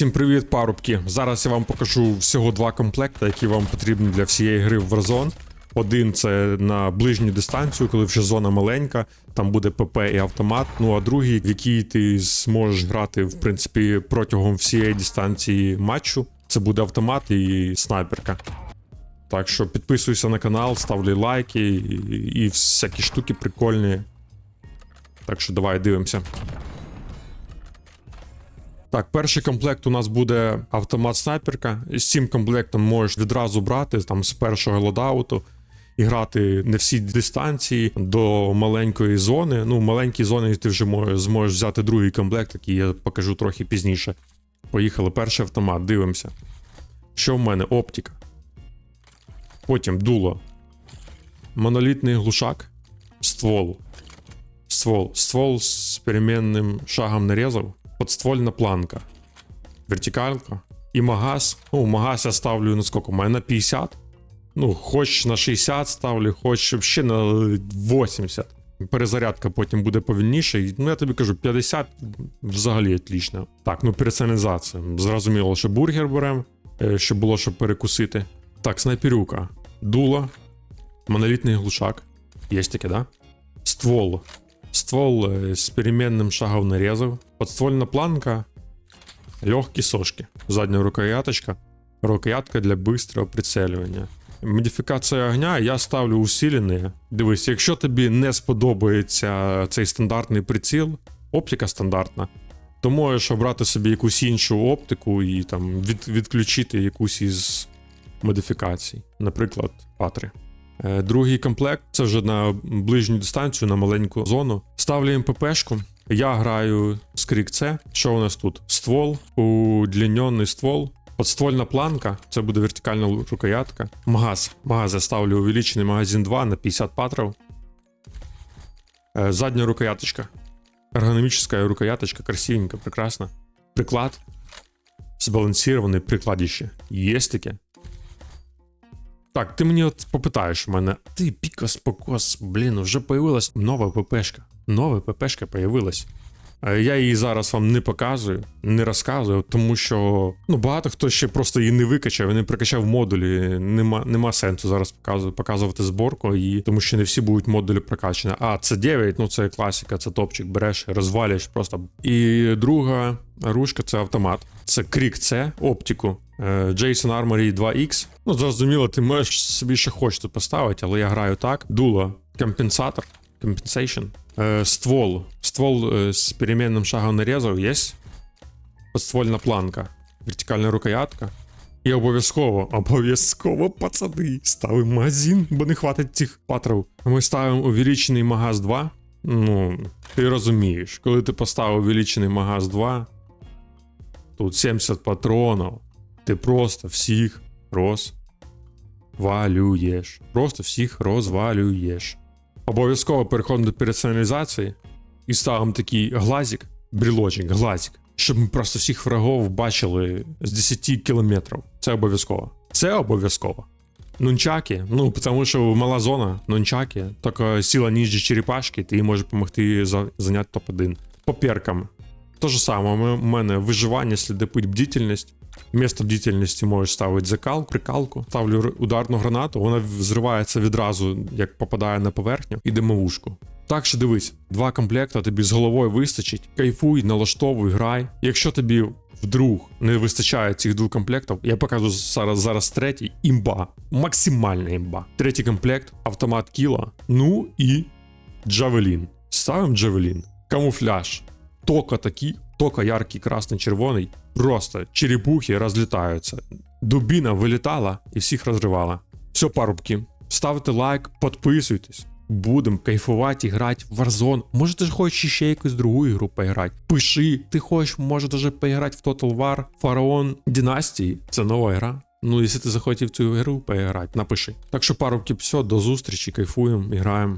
Всім привіт, парубки! Зараз я вам покажу всього два комплекти, які вам потрібні для всієї гри в Warzone. Один це на ближню дистанцію, коли вже зона маленька, там буде ПП і автомат. Ну а другий, в який ти зможеш грати в принципі протягом всієї дистанції матчу. Це буде автомат і снайперка. Так що підписуйся на канал, ставлю лайки і, і всякі штуки прикольні. Так що давай дивимося. Так, перший комплект у нас буде автомат снайперка. З цим комплектом можеш відразу брати там з першого лодауту і грати не всі дистанції до маленької зони. Ну, в маленькій зоні ти вже можеш, зможеш взяти другий комплект, який я покажу трохи пізніше. Поїхали, перший автомат, дивимося. Що в мене? Оптика. Потім дуло. Монолітний глушак. Ствол. Ствол. Ствол з перемінним шагом нарізав. Подствольна планка. Вертикалька. І магаз. Ну, магаз я ставлю на сколько? Мене на 50. Ну, хоч на 60 ставлю, хоч ще на 80. Перезарядка потім буде повільніше. Ну, я тобі кажу, 50 взагалі отлично. Так, ну персоналізація. Зрозуміло, що бургер беремо, е, щоб було, щоб перекусити. Так, снайперюка. Дуло. Монолітний глушак. Є таке, да? Ствол Ствол э, с переменным шагом нарезов. Подствольна планка. Легкі сошки. Задня рукояточка. Рукоятка для быстрого прицелювання. Модифікація огня я ставлю усилене. Дивись, якщо тобі не сподобається цей стандартний приціл, оптика стандартна, то можеш обрати собі якусь іншу оптику і там від, відключити якусь із модифікацій, наприклад, патри. Е, Другий комплект це вже на ближню дистанцію, на маленьку зону. Ставлю МППшку. Я граю з крік С. Що у нас тут? Ствол, удлінений ствол, подствольна планка, це буде вертикальна рукоятка. Магаз. Магаз я ставлю увеличений магазин 2 на 50 патров. Е, Задня рукояточка. Эргономическая рукояточка, красивенько, прекрасно. Приклад. Збалансирований прикладище. Є таке. Так, ти мені от попитаєш у мене, ти пікос покос, блін, вже появилась нова ППшка. Нова ППшка появилась. Е, Я її зараз вам не показую, не розказую, тому що ну, багато хто ще просто її не викачав, і не прикачав модулі. Нема, нема сенсу зараз показу- показувати зборку, її, тому що не всі будуть модулі прокачані. А це 9, ну це класика, це топчик, береш, розвалюєш просто. І друга ручка це автомат. Це крік С, оптику. Е, Jason Armory 2X. Ну, зрозуміло, ти можеш собі ще хочеш поставити, але я граю так. Дуло, компенсатор, compensation. Е, ствол. Ствол е, з перемінним шагом нарізав є. Подствольна планка, вертикальна рукоятка. І обов'язково, обов'язково, пацани, ставимо магазин, бо не хватить цих патров. Ми ставимо увеличений магаз 2. Ну, ти розумієш, коли ти поставив увеличений магаз 2, тут 70 патронів, ти просто всіх розвалюєш. Просто всіх розвалюєш. Обов'язково переходимо до персоналізації і ставимо такий глазик, брілочок, глазик, щоб ми просто всіх врагов бачили з 10 кілометрів. Це обов'язково. Це обов'язково. Нунчаки, ну тому що мала зона, нунчаки, тільки сила ніжі черепашки, ти їй може допомогти зайняти топ-1. По перкам. То же саме, у мене виживання, слідопить, бдительність. Вмісто бдительності можеш ставити закал, прикалку. Ставлю ударну гранату, вона взривається відразу, як попадає на поверхню, і димовушку. Так що дивись, два комплекти тобі з головою вистачить. Кайфуй, налаштовуй, грай. Якщо тобі вдруг не вистачає цих двох комплектів, я покажу зараз, зараз третій імба. Максимальна імба. Третій комплект, автомат кіла, ну і Джавелін. Ставимо Джавелін. Камуфляж. Тока такі, тока яркий, красний, червоний. Просто черепухи розлітаються. Дубіна вилітала і всіх розривала. Все, парубки, ставте лайк, підписуйтесь. Будемо кайфувати грати в Warzone. Може, ти ж хочеш ще якусь другу ігру поіграти. Пиши, ти хочеш, може даже поіграти в Total War, Фараон Династії. Це нова гра. Ну, якщо ти захотів цю ігру поіграти, напиши. Так що, парубки, все, до зустрічі, кайфуємо граємо.